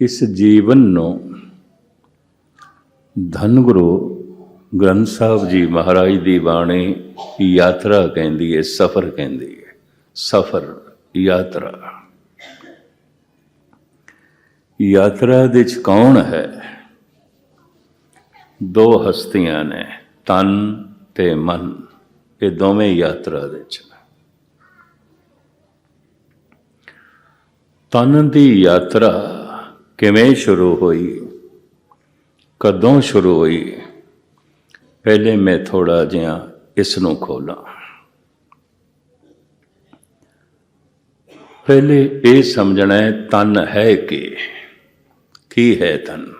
ਇਸ ਜੀਵਨ ਨੂੰ ਧੰਨ ਗੁਰੂ ਗ੍ਰੰਥ ਸਾਹਿਬ ਜੀ ਮਹਾਰਾਜ ਦੀ ਬਾਣੀ ਯਾਤਰਾ ਕਹਿੰਦੀ ਹੈ, ਸਫਰ ਕਹਿੰਦੀ ਹੈ। ਸਫਰ, ਯਾਤਰਾ। ਯਾਤਰਾ ਦੇ ਵਿੱਚ ਕੌਣ ਹੈ? ਦੋ ਹਸਤੀਆਂ ਨੇ, ਤਨ ਤੇ ਮਨ। ਇਹ ਦੋਵੇਂ ਯਾਤਰਾ ਦੇ ਵਿੱਚ ਤਨ ਦੀ ਯਾਤਰਾ ਕਿਵੇਂ ਸ਼ੁਰੂ ਹੋਈ? ਕਦੋਂ ਸ਼ੁਰੂ ਹੋਈ? ਪਹਿਲੇ ਮੈਂ ਥੋੜਾ ਜਿਹਾ ਇਸ ਨੂੰ ਖੋਲਾਂ। ਪਹਿਲੇ ਇਹ ਸਮਝਣਾ ਹੈ, ਤਨ ਹੈ ਕਿ? ਕੀ ਹੈ ਤਨ?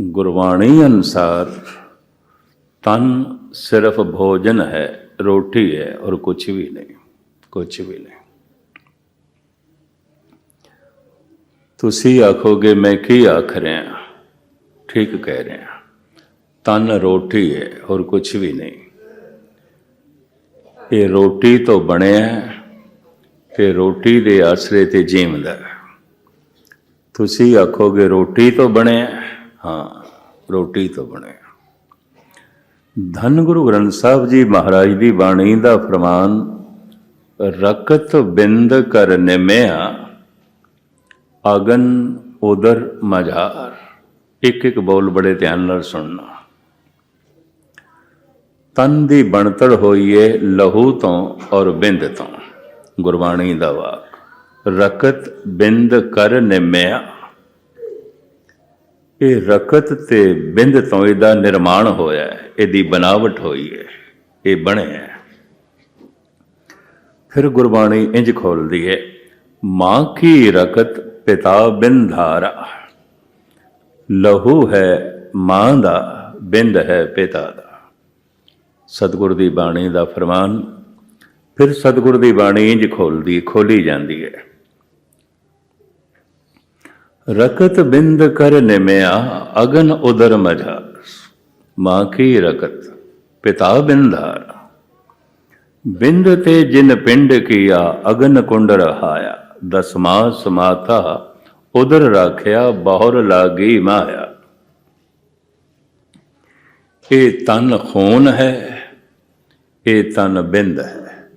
ਗੁਰਬਾਣੀ ਅਨਸਾਰ ਤਨ ਸਿਰਫ ਭੋਜਨ ਹੈ, ਰੋਟੀ ਹੈ ਔਰ ਕੁਝ ਵੀ ਨਹੀਂ ਕੁਝ ਵੀ ਨਹੀਂ। ਤੁਸੀਂ ਆਖੋਗੇ, ਮੈਂ ਕੀ ਆਖ ਰਿਹਾ ਠੀਕ ਕਹਿ ਰਿਹਾ ਤਨ ਰੋਟੀ ਹੈ, ਹੋਰ ਕੁਝ ਵੀ ਨਹੀਂ। ਇਹ ਰੋਟੀ ਤੋਂ ਬਣਿਆ ਹੈ ਤੇ ਰੋਟੀ ਦੇ ਆਸਰੇ ਤੇ ਜੀਵਦਾ ਤੁਸੀਂ ਆਖੋਗੇ, ਰੋਟੀ ਤੋਂ ਬਣਿਆ ਹਾਂ? ਰੋਟੀ ਤੋਂ ਬਣਿਆ ਧੰਨ ਗੁਰੂ ਗ੍ਰੰਥ ਸਾਹਿਬ ਜੀ ਮਹਾਰਾਜ ਦੀ ਬਾਣੀ ਦਾ ਫਰਮਾਨ, ਰਕਤ ਬਿੰਦ ਕਰ ਨਿਮਿਆ ਅਗਨ ਉਦਰ ਮਝਾਰ। ਇੱਕ ਇੱਕ ਬੋਲ ਬੜੇ ਧਿਆਨ ਨਾਲ ਸੁਣਨਾ। ਤਨ ਦੀ ਬਣਤਰ ਹੋਈ ਏ ਲਹੂ ਤੋਂ ਔਰ ਬਿੰਦ ਤੋਂ, ਗੁਰਬਾਣੀ ਦਾ ਵਾਕ। ਰਕਤ ਬਿੰਦ ਕਰ ਨਿਮਿਆ। ਇਹ ਰਕਤ ਤੇ ਬਿੰਦ ਤੋਂ ਇਹਦਾ ਨਿਰਮਾਣ ਹੋਇਆ ਹੈ, ਇਹਦੀ ਬਨਾਵਟ ਹੋਈ ਹੈ, ਇਹ ਬਣਿਆ ਹੈ। ਫਿਰ ਗੁਰਬਾਣੀ ਇੰਜ ਖੋਲਦੀ ਹੈ, ਮਾਂ ਕੀ ਰਕਤ ਪਿਤਾ ਬਿੰਧਾਰਾ। ਲਹੂ ਹੈ ਮਾਂ ਦਾ, ਬਿੰਦ ਹੈ ਪਿਤਾ ਦਾ। ਸਤਿਗੁਰ ਦੀ ਬਾਣੀ ਦਾ ਫਰਮਾਨ, ਫਿਰ ਸਤਿਗੁਰ ਦੀ ਬਾਣੀ ਇੰਜ ਖੋਲਦੀ, ਖੋਲੀ ਜਾਂਦੀ ਹੈ। ਰਕਤ ਬਿੰਦ ਕਰ ਨਿਮਿਆ, ਅਗਨ ਉਦਰ ਮਝਾ। ਮਾਂ ਕੀ ਰਕਤ? ਪਿਤਾ ਬਿੰਧਾਰਾ। ਬਿੰਦ ਤੇ ਜਿਨ ਪਿੰਡ ਕੀਆ, ਅਗਨ ਕੁੰਡ ਰਹਾਇਆ ਦਸਮਾ ਸਮਾਤਾ ਉਧਰ ਰਾਖਿਆ, ਬਹੁਰ ਲਾਗੀ ਮਾਇਆ। ਇਹ ਤਨ ਖੂਨ ਹੈ, ਇਹ ਤਨ ਬਿੰਦ ਹੈ।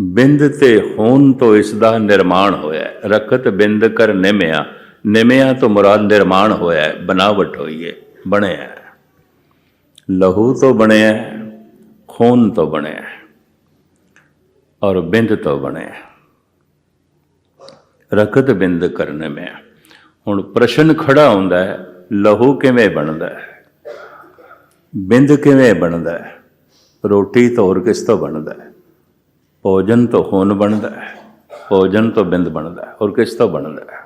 ਬਿੰਦ ਤੇ ਖੂਨ ਤੋਂ ਇਸ ਦਾ ਨਿਰਮਾਣ ਹੋਇਆ ਹੈ। ਰਕਤ ਬਿੰਦ ਕਰ ਨਿਮਿਆ ਨਿਮਿਆ ਤੋਂ ਮੁਰਾਦ ਨਿਰਮਾਣ ਹੋਇਆ ਬਨਾਵਟ ਹੋਈ ਹੈ, ਬਣਿਆ ਲਹੂ ਤੋਂ ਬਣਿਆ ਖੂਨ ਤੋਂ ਬਣਿਆ ਔਰ ਬਿੰਦ ਤੋਂ ਬਣਿਆ ਰਕਤ ਬਿੰਦ ਕਰਨ ਮੈਂ। ਹੁਣ ਪ੍ਰਸ਼ਨ ਖੜਾ ਹੁੰਦਾ ਹੈ, ਲਹੂ ਕਿਵੇਂ ਬਣਦਾ ਹੈ? ਬਿੰਦ ਕਿਵੇਂ ਬਣਦਾ ਹੈ? ਰੋਟੀ ਤੋਂ ਹੋਰ ਕਿਸ ਤੋਂ ਬਣਦਾ ਹੈ? ਭੋਜਨ ਤੋਂ ਖੂਨ ਬਣਦਾ ਹੈ, ਭੋਜਨ ਤੋਂ ਬਿੰਦ ਬਣਦਾ ਹੈ, ਹੋਰ ਕਿਸ ਤੋਂ ਬਣਦਾ ਹੈ?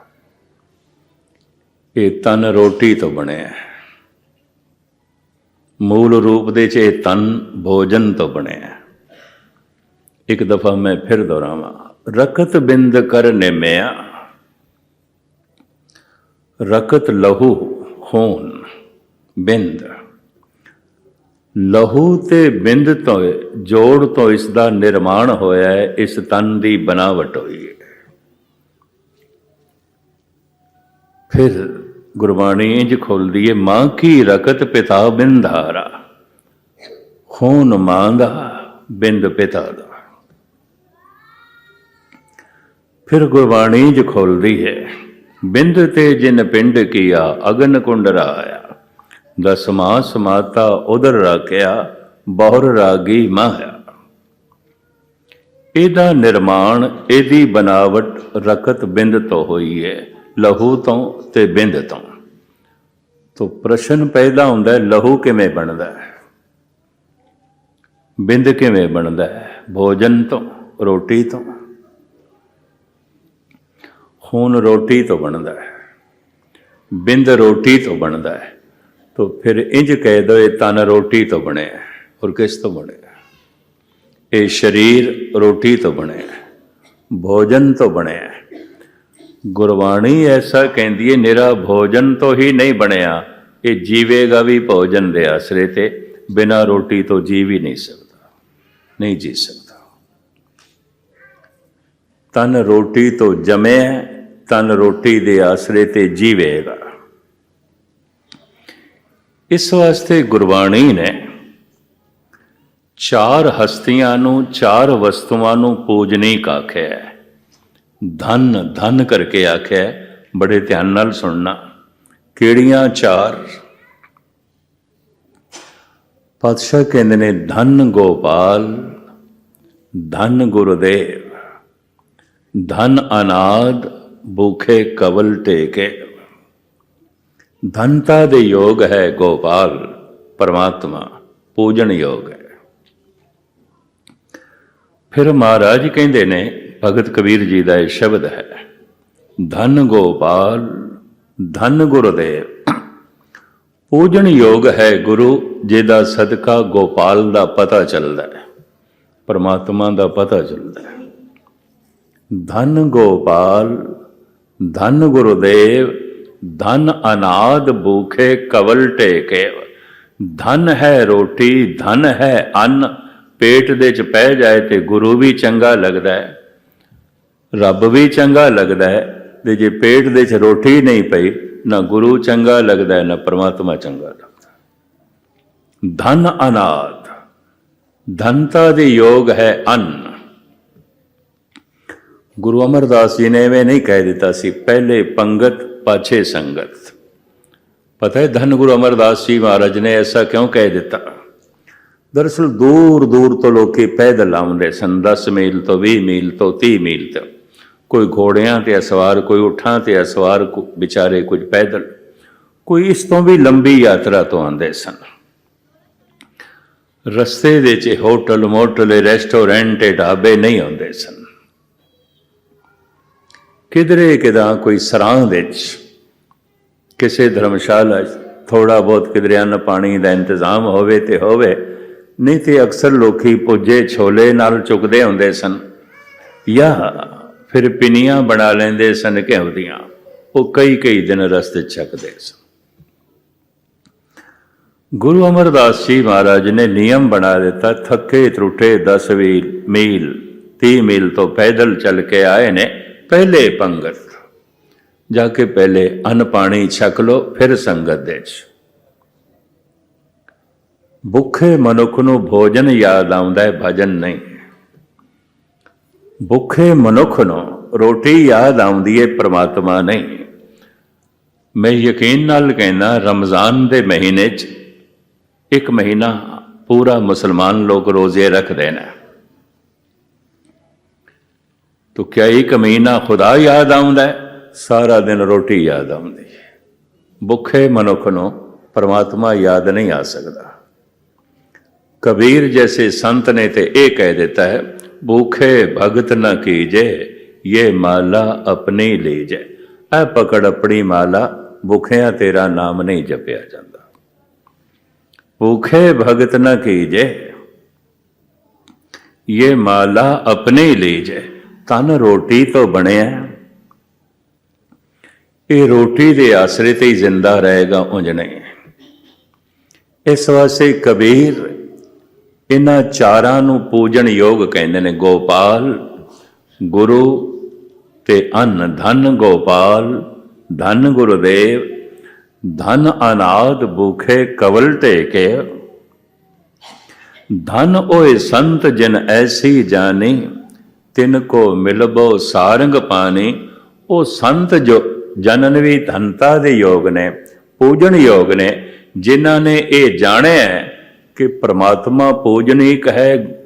ਇਹ ਤਨ ਰੋਟੀ ਤੋਂ ਬਣਿਆ ਹੈ। ਮੂਲ ਰੂਪ ਦੇ ਚ ਇਹ ਤਨ ਭੋਜਨ ਤੋਂ ਬਣਿਆ ਹੈ। ਇੱਕ ਦਫਾ ਮੈਂ ਫਿਰ ਦੁਹਰਾਵਾਂ। ਰਕਤ ਬਿੰਦ ਕਰ ਨਿਮਿਆ, ਰਕਤ ਲਹੂ ਖੂਨ ਬਿੰਦ। ਲਹੂ ਤੇ ਬਿੰਦ ਤੋਂ, ਜੋੜ ਤੋਂ ਇਸ ਦਾ ਨਿਰਮਾਣ ਹੋਇਆ ਹੈ, ਇਸ ਤਨ ਦੀ ਬਨਾਵਟ ਹੋਈ ਹੈ। ਫਿਰ ਗੁਰਬਾਣੀ ਇੰਜ ਖੋਲਦੀ ਹੈ, ਮਾਂ ਕੀ ਰਕਤ ਪਿਤਾ ਬਿੰਧਾਰਾ, ਖੂਨ ਮਾਂ ਦਾ ਬਿੰਦ ਪਿਤਾ ਦਾ। ਫਿਰ ਗੁਰਬਾਣੀ ਜ ਖੋਲਦੀ ਹੈ, ਬਿੰਦ ਤੇ ਜਿਨ ਪਿੰਡ ਕੀਆ, ਅਗਨ ਕੁੰਡ ਰਾਇਆ। ਦਸਮਾ ਸਮਾਤਾ ਉਦਰ ਰਾਖਿਆ, ਬਹੁਰ ਰਾਗੀ ਮਾਇਆ ਇਹਦਾ ਨਿਰਮਾਣ, ਇਹਦੀ ਬਨਾਵਟ ਰਕਤ ਬਿੰਦ ਤੋਂ ਹੋਈ ਹੈ, ਲਹੂ ਤੋਂ ਤੇ ਬਿੰਦ ਤੋਂ। ਤੋਂ ਪ੍ਰਸ਼ਨ ਪੈਦਾ ਹੁੰਦਾ ਹੈ, ਲਹੂ ਕਿਵੇਂ ਬਣਦਾ ਹੈ? ਬਿੰਦ ਕਿਵੇਂ ਬਣਦਾ ਹੈ? ਭੋਜਨ ਤੋਂ, ਰੋਟੀ ਤੋਂ। ਖੂਨ ਰੋਟੀ ਤੋਂ ਬਣਦਾ ਹੈ, ਬਿੰਦ ਰੋਟੀ ਤੋਂ ਬਣਦਾ ਹੈ, ਤੋ ਫਿਰ ਇੰਜ ਕਹਿ ਦੋ ਇਹ ਤਨ ਰੋਟੀ ਤੋਂ ਬਣਿਆ ਔਰ ਕਿਸ ਤੋਂ ਬਣਿਆ ਇਹ ਸਰੀਰ ਰੋਟੀ ਤੋਂ ਬਣਿਆ ਭੋਜਨ ਤੋਂ ਬਣਿਆ ਗੁਰਬਾਣੀ ਐਸਾ ਕਹਿੰਦੀ ਹੈ, ਨਿਰਾ ਭੋਜਨ ਤੋਂ ਹੀ ਨਹੀਂ ਬਣਿਆ, ਇਹ ਜੀਵੇਗਾ ਵੀ ਭੋਜਨ ਦੇ ਆਸਰੇ ਤੇ, ਬਿਨਾ ਰੋਟੀ ਤੋਂ ਜੀ ਵੀ ਨਹੀਂ ਸਕਦਾ, ਨਹੀਂ ਜੀ ਸਕਦਾ। ਤਨ ਰੋਟੀ ਤੋਂ ਜਮਿਆ ਤਨ ਰੋਟੀ ਦੇ ਆਸਰੇ ਤੇ ਜੀਵੇਗਾ। ਇਸ ਵਾਸਤੇ ਗੁਰਬਾਣੀ ਨੇ ਚਾਰ ਹਸਤੀਆਂ ਨੂੰ, ਚਾਰ ਵਸਤੂਆਂ ਨੂੰ ਪੂਜਨੀਕ ਆਖਿਆ ਧਨ ਧਨ ਕਰਕੇ ਆਖਿਆ ਬੜੇ ਧਿਆਨ ਨਾਲ ਸੁਣਨਾ। ਕਿਹੜੀਆਂ ਚਾਰ? ਪਾਤਸ਼ਾਹ ਕਹਿੰਦੇ ਨੇ, ਧਨ ਗੋਪਾਲ, ਧਨ ਗੁਰਦੇਵ, ਧਨ ਅਨਾਦ ਭੂਖੇ ਕਵਲ ਟੇਕੇ ਧਨਤਾ ਦੇ ਯੋਗ ਹੈ ਗੋਪਾਲ, ਪਰਮਾਤਮਾ ਪੂਜਨ ਯੋਗ ਹੈ। ਫਿਰ ਮਹਾਰਾਜ ਕਹਿੰਦੇ ਨੇ, ਭਗਤ ਕਬੀਰ ਜੀ ਦਾ ਇਹ ਸ਼ਬਦ ਹੈ, ਧਨ ਗੋਪਾਲ, ਧਨ ਗੁਰਦੇਵ ਪੂਜਨ ਯੋਗ ਹੈ ਗੁਰੂ ਜਿਹਦਾ ਸਦਕਾ ਗੋਪਾਲ ਦਾ ਪਤਾ ਚੱਲਦਾ ਹੈ, ਪਰਮਾਤਮਾ ਦਾ ਪਤਾ ਚੱਲਦਾ ਹੈ। ਧਨ ਗੋਪਾਲ ਧਨ ਗੁਰਦੇਵ, ਧਨ ਅਨਾਦ ਭੂਖੇ ਕਵਲ ਟੇਕੇ ਧਨ ਹੈ ਰੋਟੀ, ਧਨ ਹੈ ਅੰਨ, ਪੇਟ ਦੇ ਚ ਪੈ ਜਾਏ ਤੇ ਗੁਰੂ ਵੀ ਚੰਗਾ ਲੱਗਦਾ ਹੈ। ਰੱਬ ਵੀ ਚੰਗਾ ਲੱਗਦਾ ਹੈ ਤੇ ਜੇ ਪੇਟ ਦੇ ਚ ਰੋਟੀ ਨਹੀਂ ਪਈ, ਨਾ ਗੁਰੂ ਚੰਗਾ ਲੱਗਦਾ ਹੈ, ਨਾ ਪ੍ਰਮਾਤਮਾ ਚੰਗਾ ਲੱਗਦਾ ਧਨ ਅਨਾਦ, ਧਨਤਾ ਦੇ ਯੋਗ ਹੈ ਅੰਨ। ਗੁਰੂ ਅਮਰਦਾਸ ਜੀ ਨੇ ਐਵੇਂ ਨਹੀਂ ਕਹਿ ਦਿੱਤਾ ਸੀ, ਪਹਿਲੇ ਪੰਗਤ, ਪਾਛੇ ਸੰਗਤ। ਪਤਾ ਹੈ ਧੰਨ ਗੁਰੂ ਅਮਰਦਾਸ ਜੀ ਮਹਾਰਾਜ ਨੇ ਐਸਾ ਕਿਉਂ ਕਹਿ ਦਿੱਤਾ? ਦਰਅਸਲ ਦੂਰ ਦੂਰ ਤੋਂ ਲੋਕੀ ਪੈਦਲ ਆਉਂਦੇ ਸਨ 10 ਮੀਲ ਤੋਂ 20 ਮੀਲ ਤੋਂ 30 ਮੀਲ ਤੋਂ ਕੋਈ ਘੋੜਿਆਂ ਤੇ ਅਸਵਾਰ, ਕੋਈ ਉਠਾਂ ਤੇ ਅਸਵਾਰ ਵਿਚਾਰੇ ਕੁਝ ਪੈਦਲ। ਕੋਈ ਇਸ ਤੋਂ ਵੀ ਲੰਬੀ ਯਾਤਰਾ ਤੋਂ ਆਉਂਦੇ ਸਨ। ਰਸਤੇ ਦੇ ਚ ਹੋਟਲ ਮੋਟਲ ਰੈਸਟੋਰੈਂਟ ਢਾਬੇ ਨਹੀਂ ਹੁੰਦੇ ਸਨ। ਕਿਧਰੇ ਕਿਦਾਂ ਕੋਈ ਸਰਾਂ ਵਿੱਚ, ਕਿਸੇ ਧਰਮਸ਼ਾਲਾ 'ਚ ਥੋੜਾ ਬਹੁਤ ਕਿਧਰਿਆਂ ਅੰਨ ਪਾਣੀ ਦਾ ਇੰਤਜ਼ਾਮ ਹੋਵੇ ਤੇ ਹੋਵੇ, ਨਹੀਂ ਤੇ ਅਕਸਰ ਲੋਕੀ ਪੁੱਜੇ ਛੋਲੇ ਨਾਲ ਚੁੱਕਦੇ ਹੁੰਦੇ ਸਨ। ਜਾਂ ਫਿਰ ਪਿੰਨੀਆਂ ਬਣਾ ਲੈਂਦੇ ਸਨ ਘਿਓ ਉਹ ਕਈ ਕਈ ਦਿਨ ਰਸਤੇ 'ਚ ਛਕਦੇ ਸਨ। ਗੁਰੂ ਅਮਰਦਾਸ ਜੀ ਮਹਾਰਾਜ ਨੇ ਨਿਯਮ ਬਣਾ ਦਿੱਤਾ ਥੱਕੇ ਟੁੱਟੇ 10 ਮੀਲ 30 ਮੀਲ ਤੋਂ ਪੈਦਲ ਚੱਲ ਕੇ ਆਏ ਨੇ। ਪਹਿਲੇ ਪੰਗਤ, ਜਾ ਕੇ ਪਹਿਲੇ ਅੰਨ ਪਾਣੀ ਛਕ ਲੋ ਫਿਰ ਸੰਗਤ ਦੇ ਚ ਭੁੱਖੇ ਮਨੁੱਖ ਨੂੰ ਭੋਜਨ ਯਾਦ ਆਉਂਦਾ ਹੈ, ਭਜਨ ਨਹੀਂ। ਭੁੱਖੇ ਮਨੁੱਖ ਨੂੰ ਰੋਟੀ ਯਾਦ ਆਉਂਦੀ ਹੈ, ਪ੍ਰਮਾਤਮਾ ਨਹੀਂ। ਮੈਂ ਯਕੀਨ ਨਾਲ ਕਹਿੰਦਾ, ਰਮਜ਼ਾਨ ਦੇ ਮਹੀਨੇ 'ਚ ਇੱਕ ਮਹੀਨਾ ਪੂਰਾ ਮੁਸਲਮਾਨ ਲੋਕ ਰੋਜ਼ੇ ਰੱਖਦੇ ਨੇ। तो क्या एक महीना खुदा याद आ सारा दिन रोटी याद आ भुखे मनुख न परमात्मा याद नहीं आ सकता कबीर जैसे संत ने तो यह कह देता है, भूखे भगत न कीजे, ये माला अपनी लीजे। ए पकड़ अपनी माला भूखिया तेरा नाम नहीं जपया जाता भूखे भगत न कीजे, ये माला अपनी लीजे। ਤਨ ਰੋਟੀ ਤੋਂ ਬਣਿਆ। ਇਹ ਰੋਟੀ ਦੇ ਆਸਰੇ ਤੇ ਹੀ ਜ਼ਿੰਦਾ ਰਹੇਗਾ ਉਂਝ ਨਹੀਂ। ਇਸ ਵਾਸਤੇ ਕਬੀਰ ਇਹਨਾਂ ਚਾਰਾਂ ਨੂੰ ਪੂਜਣ ਯੋਗ ਕਹਿੰਦੇ ਨੇ, ਗੋਪਾਲ, ਗੁਰੂ ਤੇ ਅੰਨ, ਧਨ ਗੋਪਾਲ, ਧਨ ਗੁਰਦੇਵ, ਧਨ ਅਨਾਦ ਭੂਖੇ ਕਵਲ ਟੇਕੇ ਧਨ ਓਏ ਸੰਤ ਜਿਨ ਐਸੀ ਜਾਣੀ ਤਿਨ ਕੋ ਮਿਲਬੋ ਸਾਰੰਗ ਪਾਣੀ, ਉਹ ਸੰਤ ਜੋ ਜਨਨ ਵੀ ਧਨਤਾ ਦੇ ਯੋਗ ਨੇ, ਪੂਜਣ ਯੋਗ ਨੇ, ਜਿਨ੍ਹਾਂ ਨੇ ਇਹ ਜਾਣਿਆ ਕਿ ਪ੍ਰਮਾਤਮਾ ਪੂਜਨੀਕ ਹੈ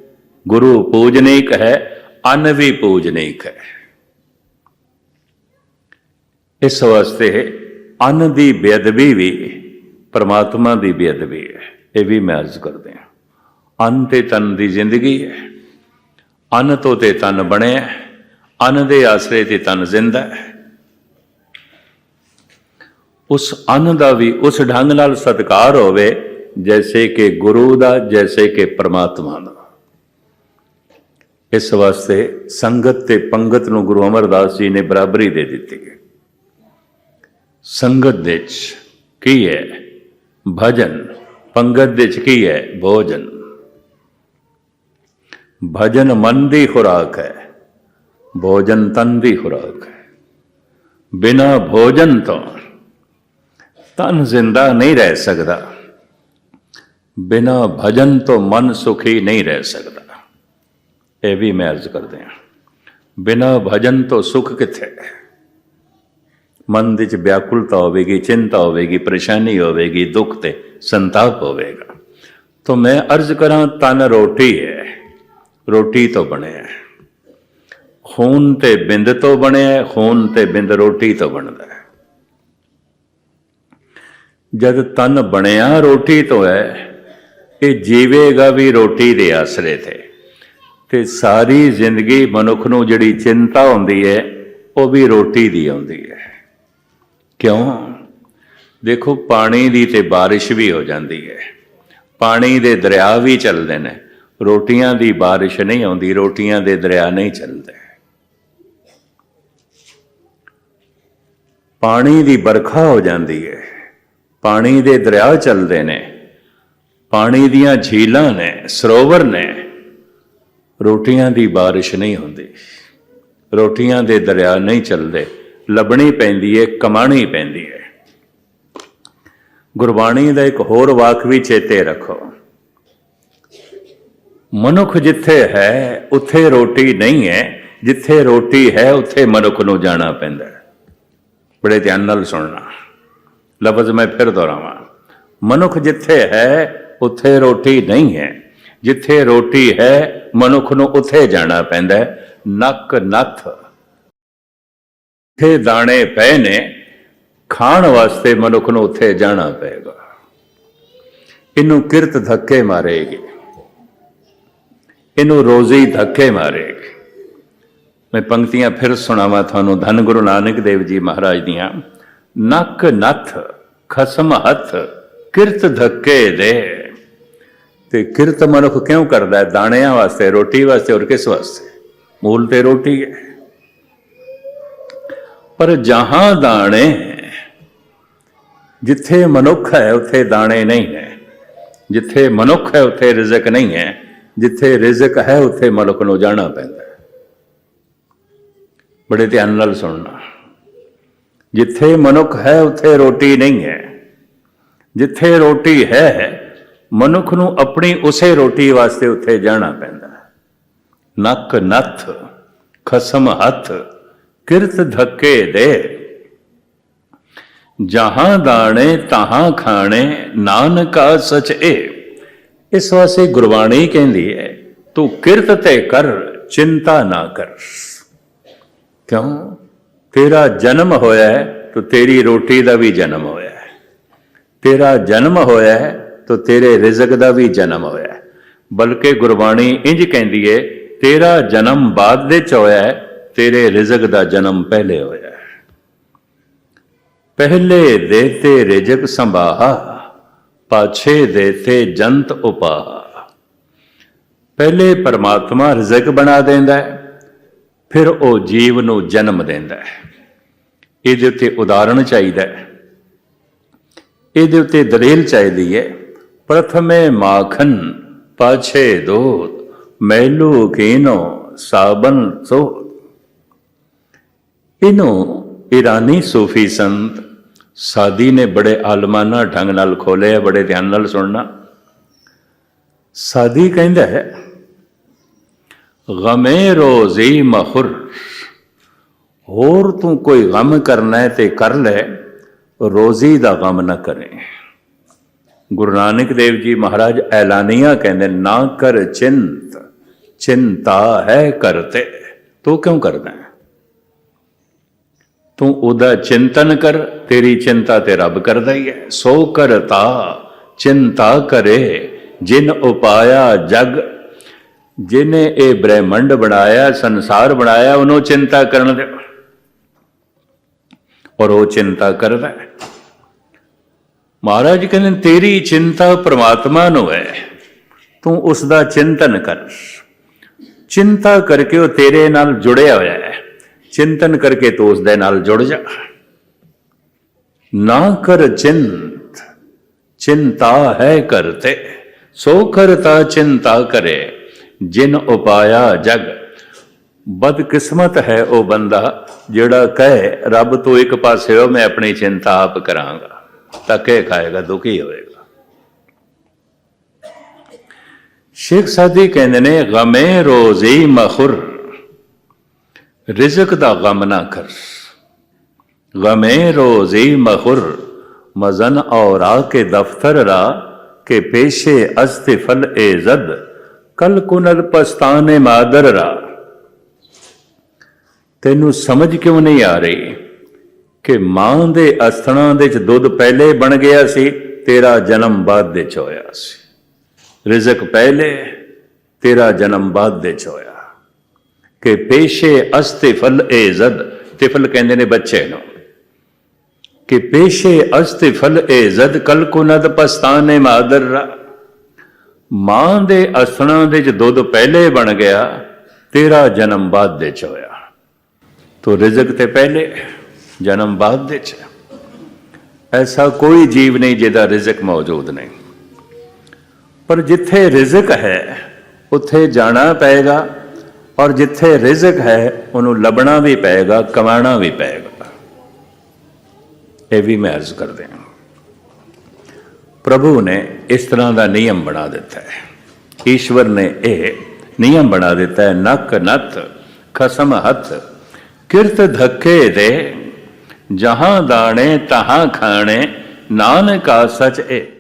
ਗੁਰੂ ਪੂਜਨੀਕ ਹੈ ਅੰਨ ਵੀ ਪੂਜਨੀਕ ਹੈ ਇਸ ਵਾਸਤੇ ਅੰਨ ਦੀ ਬੇਅਦਬੀ ਵੀ ਪ੍ਰਮਾਤਮਾ ਦੀ ਬੇਅਦਬੀ ਹੈ। ਇਹ ਵੀ ਮੈਂ ਅਰਜ਼ ਕਰਦੇ ਹਾਂ। ਅੰਨ ਤੇ ਤਨ ਦੀ ਜ਼ਿੰਦਗੀ ਹੈ। ਅੰਨ ਤੋਂ ਤੇ ਤਨ ਬਣਿਆ ਹੈ। ਅੰਨ ਦੇ ਆਸਰੇ ਤੇ ਤਨ ਜ਼ਿੰਦਾ। ਹੈ ਉਸ ਅੰਨ ਦਾ ਵੀ ਉਸ ਢੰਗ ਨਾਲ ਸਤਕਾਰ ਹੋਵੇ, ਜੈਸੇ ਕਿ ਗੁਰੂ ਦਾ, ਜੈਸੇ ਕਿ ਪ੍ਰਮਾਤਮਾ ਦਾ। ਇਸ ਵਾਸਤੇ ਸੰਗਤ ਤੇ ਪੰਗਤ ਨੂੰ ਗੁਰੂ ਅਮਰਦਾਸ ਜੀ ਨੇ ਬਰਾਬਰੀ ਦੇ ਦਿੱਤੀ ਹੈ। ਸੰਗਤ ਦੇ ਚ ਕੀ ਹੈ? ਭਜਨ। ਪੰਗਤ ਦੇ ਚ ਕੀ ਹੈ? ਭੋਜਨ। ਭਜਨ ਮਨ ਦੀ ਖੁਰਾਕ ਹੈ ਭੋਜਨ ਤਨ ਦੀ ਖੁਰਾਕ ਹੈ ਬਿਨਾ ਭੋਜਨ ਤੋਂ ਤਨ ਜ਼ਿੰਦਾ ਨਹੀਂ ਰਹਿ ਸਕਦਾ ਬਿਨਾ ਭਜਨ ਤੋਂ ਮਨ ਸੁਖੀ ਨਹੀਂ ਰਹਿ ਸਕਦਾ ਇਹ ਵੀ ਮੈਂ ਅਰਜ਼ ਕਰਦੇ ਹਾਂ ਬਿਨਾ ਭਜਨ ਤੋਂ ਸੁਖ ਕਿੱਥੇ ਮਨ ਦੇ ਵਿੱਚ ਵਿਆਕੁਲਤਾ ਹੋਵੇਗੀ ਚਿੰਤਾ ਹੋਵੇਗੀ ਪਰੇਸ਼ਾਨੀ ਹੋਵੇਗੀ ਦੁੱਖ ਤੇ ਸੰਤਾਪ ਹੋਵੇਗਾ ਤਾਂ ਮੈਂ ਅਰਜ਼ ਕਰਾਂ ਤਨ ਰੋਟੀ ਹੈ ਰੋਟੀ ਤੋਂ ਬਣਿਆ ਹੈ। ਖੂਨ ਤੇ ਬਿੰਦ ਤੋਂ ਬਣਿਆ ਹੈ, ਖੂਨ ਤੇ ਬਿੰਦ ਰੋਟੀ ਤੋਂ ਬਣਦਾ ਹੈ। ਜਦ ਤਨ ਬਣਿਆ ਰੋਟੀ ਤੋਂ ਹੈ, ਇਹ ਜੀਵੇਗਾ ਵੀ ਰੋਟੀ ਦੇ ਆਸਰੇ ਤੇ। ਤੇ ਸਾਰੀ ਜ਼ਿੰਦਗੀ ਮਨੁੱਖ ਨੂੰ ਜਿਹੜੀ ਚਿੰਤਾ ਹੁੰਦੀ ਹੈ, ਉਹ ਵੀ ਰੋਟੀ ਦੀ ਆਉਂਦੀ ਹੈ। ਕਿਉਂ? ਦੇਖੋ, ਪਾਣੀ ਦੀ ਤੇ ਬਾਰਿਸ਼ ਵੀ ਹੋ ਜਾਂਦੀ ਹੈ। ਪਾਣੀ ਦੇ ਦਰਿਆ ਵੀ ਚੱਲਦੇ ਨੇ। ਰੋਟੀਆਂ ਦੀ ਬਾਰਿਸ਼ ਨਹੀਂ ਆਉਂਦੀ, ਰੋਟੀਆਂ ਦੇ ਦਰਿਆ ਨਹੀਂ ਚੱਲਦੇ। ਪਾਣੀ ਦੀ ਵਰਖਾ ਹੋ ਜਾਂਦੀ ਹੈ ਪਾਣੀ ਦੇ ਦਰਿਆ ਚੱਲਦੇ ਨੇ। ਪਾਣੀ ਦੀਆਂ ਝੀਲਾਂ ਨੇ, ਸਰੋਵਰ ਨੇ। ਰੋਟੀਆਂ ਦੀ ਬਾਰਿਸ਼ ਨਹੀਂ ਹੁੰਦੀ। ਰੋਟੀਆਂ ਦੇ ਦਰਿਆ ਨਹੀਂ ਚੱਲਦੇ। ਲੱਭਣੀ ਪੈਂਦੀ ਹੈ ਕਮਾਣੀ ਪੈਂਦੀ ਹੈ ਗੁਰਬਾਣੀ ਦਾ ਇੱਕ ਹੋਰ ਵਾਕ ਵੀ ਚੇਤੇ ਰੱਖੋ। ਮਨੁੱਖ ਜਿੱਥੇ ਹੈ, ਉੱਥੇ ਰੋਟੀ ਨਹੀਂ ਹੈ। ਜਿੱਥੇ ਰੋਟੀ ਹੈ, ਉੱਥੇ ਮਨੁੱਖ ਨੂੰ ਜਾਣਾ ਪੈਂਦਾ ਹੈ। ਬੜੇ ਧਿਆਨ ਨਾਲ ਸੁਣਨਾ। ਲਫ਼ਜ਼ ਮੈਂ ਫਿਰ ਦੁਹਰਾਵਾਂ। ਮਨੁੱਖ ਜਿੱਥੇ ਹੈ, ਉੱਥੇ ਰੋਟੀ ਨਹੀਂ ਹੈ। ਜਿੱਥੇ ਰੋਟੀ ਹੈ, ਮਨੁੱਖ ਨੂੰ ਉੱਥੇ ਜਾਣਾ ਪੈਂਦਾ ਹੈ। ਨੱਕ ਨੱਥ। ਤੇ ਦਾਣੇ ਪਏ ਨੇ, ਖਾਣ ਵਾਸਤੇ ਮਨੁੱਖ ਨੂੰ ਉੱਥੇ ਜਾਣਾ ਪਏਗਾ। ਇਹਨੂੰ ਕਿਰਤ ਧੱਕੇ ਮਾਰੇਗੀ। ਇਹਨੂੰ ਰੋਜ਼ੀ ਧੱਕੇ ਮਾਰੇਗੀ। ਮੈਂ ਪੰਕਤੀਆਂ ਫਿਰ ਸੁਣਾਵਾਂ ਤੁਹਾਨੂੰ। ਧੰਨ ਗੁਰੂ ਨਾਨਕ ਦੇਵ ਜੀ ਮਹਾਰਾਜ ਦੀਆਂ। ਨੱਕ ਨੱਥ, ਖਸਮ ਹੱਥ, ਕਿਰਤ ਧੱਕੇ ਦੇ। ਤੇ ਕਿਰਤ ਮਨੁੱਖ ਕਿਉਂ ਕਰਦਾ ਹੈ? ਦਾਣਿਆਂ ਵਾਸਤੇ, ਰੋਟੀ ਵਾਸਤੇ ਔਰ ਕਿਸ ਵਾਸਤੇ? ਮੂਲ ਤੇ ਰੋਟੀ ਹੈ। ਪਰ ਜਹਾਂ ਦਾਣੇ ਜਿੱਥੇ ਮਨੁੱਖ ਹੈ, ਉੱਥੇ ਦਾਣੇ ਨਹੀਂ ਹੈ। ਜਿੱਥੇ ਮਨੁੱਖ ਹੈ, ਉੱਥੇ ਰਿਜ਼ਕ ਨਹੀਂ ਹੈ। ਜਿੱਥੇ ਰਿਜ਼ਕ ਹੈ, ਉੱਥੇ ਮਨੁੱਖ ਨੂੰ ਜਾਣਾ ਪੈਂਦਾ ਹੈ। ਬੜੇ ਧਿਆਨ ਨਾਲ ਸੁਣਨਾ। ਜਿੱਥੇ ਮਨੁੱਖ ਹੈ, ਉੱਥੇ ਰੋਟੀ ਨਹੀਂ ਹੈ। ਜਿੱਥੇ ਰੋਟੀ ਹੈ, ਮਨੁੱਖ ਨੂੰ ਆਪਣੀ ਉਸੇ ਰੋਟੀ ਵਾਸਤੇ ਉੱਥੇ ਜਾਣਾ ਪੈਂਦਾ ਹੈ। ਨੱਕ ਨੱਥ, ਖਸਮ ਹੱਥ, ਕਿਰਤ ਧੱਕੇ ਦੇ। ਜਹਾਂ ਦਾਣੇ, ਤਹਾਂ ਖਾਣੇ, ਨਾਨਕਾ ਸਚ ਏ। ਇਸ ਵਾਸਤੇ ਗੁਰਬਾਣੀ ਕਹਿੰਦੀ ਹੈ, ਤੂੰ ਕਿਰਤ ਤੇ ਕਰ, ਚਿੰਤਾ ਨਾ ਕਰ। ਕਿਉਂ? ਤੇਰਾ ਜਨਮ ਹੋਇਆ ਹੈ ਤੇਰੀ ਰੋਟੀ ਦਾ ਵੀ ਜਨਮ ਹੋਇਆ ਤੇਰਾ ਜਨਮ ਹੋਇਆ ਹੈ ਤੇਰੇ ਰਿਜ਼ਕ ਦਾ ਵੀ ਜਨਮ ਹੋਇਆ ਬਲਕਿ ਗੁਰਬਾਣੀ ਇੰਜ ਕਹਿੰਦੀ ਹੈ, ਤੇਰਾ ਜਨਮ ਬਾਅਦ ਦੇ ਚ ਹੋਇਆ ਤੇਰੇ ਰਿਜ਼ਕ ਦਾ ਜਨਮ ਪਹਿਲੇ ਹੋਇਆ ਪਹਿਲੇ ਦੇ ਤੇ ਰਿਜ਼ਕ ਸੰਭਾਹਾ। ਪਾਛੇ ਦੇਤੇ ਜੰਤ ਉਪਾਹਾ। ਪਹਿਲੇ ਪਰਮਾਤਮਾ ਰਿਜ਼ਕ ਬਣਾ ਦਿੰਦਾ ਹੈ, ਫਿਰ ਉਹ ਜੀਵ ਨੂੰ ਜਨਮ ਦਿੰਦਾ ਹੈ। ਇਹਦੇ ਉੱਤੇ ਉਦਾਹਰਣ ਚਾਹੀਦਾ ਹੈ। ਇਹਦੇ ਉੱਤੇ ਦਲੀਲ ਚਾਹੀਦੀ ਹੈ, ਪ੍ਰਥਮੇ ਮਾਖਨ ਪਾਛੇ ਦੋਧ ਮੈਲੂ ਕੀਨੋ ਸਾਬਨ ਸੋ ਇਹਨੂੰ ਈਰਾਨੀ ਸੂਫੀ ਸੰਤ ਸਾਦੀ ਨੇ ਬੜੇ ਆਲਮਾਨਾ ਢੰਗ ਨਾਲ ਖੋਲਿਆ ਬੜੇ ਧਿਆਨ ਨਾਲ ਸੁਣਨਾ। ਸਾਦੀ ਕਹਿੰਦਾ ਹੈ, ਗਮੇ ਰੋਜ਼ੀ ਮਖੁਰ, ਹੋਰ ਤੂੰ ਕੋਈ ਗਮ ਕਰਨਾ ਹੈ ਤੇ ਕਰ ਲੈ, ਰੋਜ਼ੀ ਦਾ ਗਮ ਨਾ ਕਰੇ। ਗੁਰੂ ਨਾਨਕ ਦੇਵ ਜੀ ਮਹਾਰਾਜ ਐਲਾਨੀਆਂ ਕਹਿੰਦੇ, ਨਾ ਕਰ ਚਿੰਤ, ਚਿੰਤਾ ਹੈ ਕਰਤੇ ਤੂੰ ਕਿਉਂ ਕਰਦਾ ਹੈ? ਤੂੰ ਉਹਦਾ ਚਿੰਤਨ ਕਰ, ਤੇਰੀ ਚਿੰਤਾ ਤੇ ਰੱਬ ਕਰਦਾ ਹੀ ਹੈ। ਸੋ ਕਰਤਾ, ਚਿੰਤਾ ਕਰੇ, ਜਿਨ ਉਪਾਇਆ ਜਗ। ਜਿਨੇ ਇਹ ਬ੍ਰਹਿਮੰਡ ਬਣਾਇਆ, ਸੰਸਾਰ ਬਣਾਇਆ, ਉਹਨੂੰ ਚਿੰਤਾ ਕਰਨ ਦੇ ਔਰ ਉਹ ਚਿੰਤਾ ਕਰਦਾ ਹੈ। ਮਹਾਰਾਜ ਕਹਿੰਦੇ ਤੇਰੀ ਚਿੰਤਾ ਪ੍ਰਮਾਤਮਾ ਨੂੰ ਹੈ। ਤੂੰ ਉਸ ਦਾ ਚਿੰਤਨ ਕਰ। ਚਿੰਤਾ ਕਰਕੇ ਉਹ ਤੇਰੇ ਨਾਲ ਜੁੜਿਆ ਹੋਇਆ ਹੈ। ਚਿੰਤਨ ਕਰਕੇ ਤੂੰ ਉਸ ਦੇ ਨਾਲ ਜੁੜ ਜਾ। ਨਾ ਕਰ ਚਿੰਤ, ਚਿੰਤਾ ਹੈ ਕਰਤੇ ਸੋ ਕਰਤਾ ਚਿੰਤਾ ਕਰੇ, ਜਿਨ ਉਪਾਇਆ ਜਗ। ਬਦਕਿਸਮਤ ਹੈ ਉਹ ਬੰਦਾ ਜਿਹੜਾ ਕਹੇ, ਰੱਬ ਤੋਂ ਇੱਕ ਪਾਸੇ ਹੋ, ਮੈਂ ਆਪਣੀ ਚਿੰਤਾ ਆਪ ਕਰਾਂਗਾ। ਤੱਕੇ ਖਾਏਗਾ, ਦੁਖੀ ਹੋਏਗਾ। ਸ਼ੇਖ ਸਾਦੀ ਕਹਿੰਦੇ ਨੇ, ਗਮੇ ਰੋਜ਼ੀ ਮਖੁਰ ਰਿਜ਼ਕ ਦਾ ਗਮ ਨਾ ਕਰ। ਗਮੇ ਰੋਜ਼ੀ ਮਹੁਰ, ਮਜ਼ਨ ਔਰਾ ਕੇ ਦਫਤਰ ਰਾ, ਕੇ ਪੇਸ਼ੇ ਅਸਤਫਲ ਏ ਜ਼ਦ, ਕਲ ਕੁਨਰ ਪਸਤਾਨੇ ਮਾਦਰ ਰਾ। ਤੈਨੂੰ ਸਮਝ ਕਿਉਂ ਨਹੀਂ ਆ ਰਹੀ ਕਿ ਮਾਂ ਦੇ ਅਸਥਣਾ ਦੇ ਚ ਦੁੱਧ ਪਹਿਲੇ ਬਣ ਗਿਆ ਸੀ, ਤੇਰਾ ਜਨਮ ਬਾਅਦ ਦੇ ਚ ਹੋਇਆ ਸੀ। ਰਿਜ਼ਕ ਪਹਿਲੇ, ਤੇਰਾ ਜਨਮ ਬਾਅਦ ਦੇ ਚ ਹੋਇਆ। ਕਿ ਪੇਸ਼ੇ ਅਸਤਫਲ ਏ ਜ਼ਦ ਤਿਫਲ ਕਹਿੰਦੇ ਨੇ ਬੱਚੇ ਨੂੰ। ਕਿ ਪੇਸ਼ੇ ਅਸਤਫਲ ਏ ਜ਼ਦ, ਕਲ ਕੋ ਨਦ ਪਸਤਾਨੇ ਮਾਦਰ ਮਾਂ ਦੇ ਅਸਣਾ ਦੇ ਚ ਦੁੱਧ ਪਹਿਲੇ ਬਣ ਗਿਆ, ਤੇਰਾ ਜਨਮ ਬਾਅਦ ਦੇ ਚ ਹੋਇਆ। ਤੋ ਰਿਜ਼ਕ ਤੇ ਪਹਿਲੇ, ਜਨਮ ਬਾਅਦ ਦੇ ਚ। ਐਸਾ ਕੋਈ ਜੀਵ ਨਹੀਂ ਜਿਹਦਾ ਰਿਜ਼ਕ ਮੌਜੂਦ ਨਹੀਂ। ਪਰ ਜਿੱਥੇ ਰਿਜ਼ਕ ਹੈ, ਉੱਥੇ ਜਾਣਾ ਪਏਗਾ ਔਰ ਜਿੱਥੇ ਰਿਜ਼ਕ ਹੈ, ਉਹਨੂੰ ਲੱਭਣਾ ਵੀ ਪਏਗਾ ਕਮਾਣਾ ਵੀ ਪਏਗਾ। ਇਹ ਵੀ ਮੈਂ ਅਰਜ਼ ਕਰਦੇ ਹਾਂ। ਪ੍ਰਭੂ ਨੇ ਇਸ ਤਰ੍ਹਾਂ ਦਾ ਨਿਯਮ ਬਣਾ ਦਿੱਤਾ ਹੈ। ਈਸ਼ਵਰ ਨੇ ਇਹ ਨਿਯਮ ਬਣਾ ਦਿੱਤਾ ਹੈ, ਨੱਕ ਨੱਥ, ਖਸਮ ਹੱਥ, ਕਿਰਤ ਧੱਕੇ ਦੇ, ਜਹਾਂ ਦਾਣੇ ਤਹਾਂ ਖਾਣੇ, ਨਾਨਕਾ ਸਚ ਏ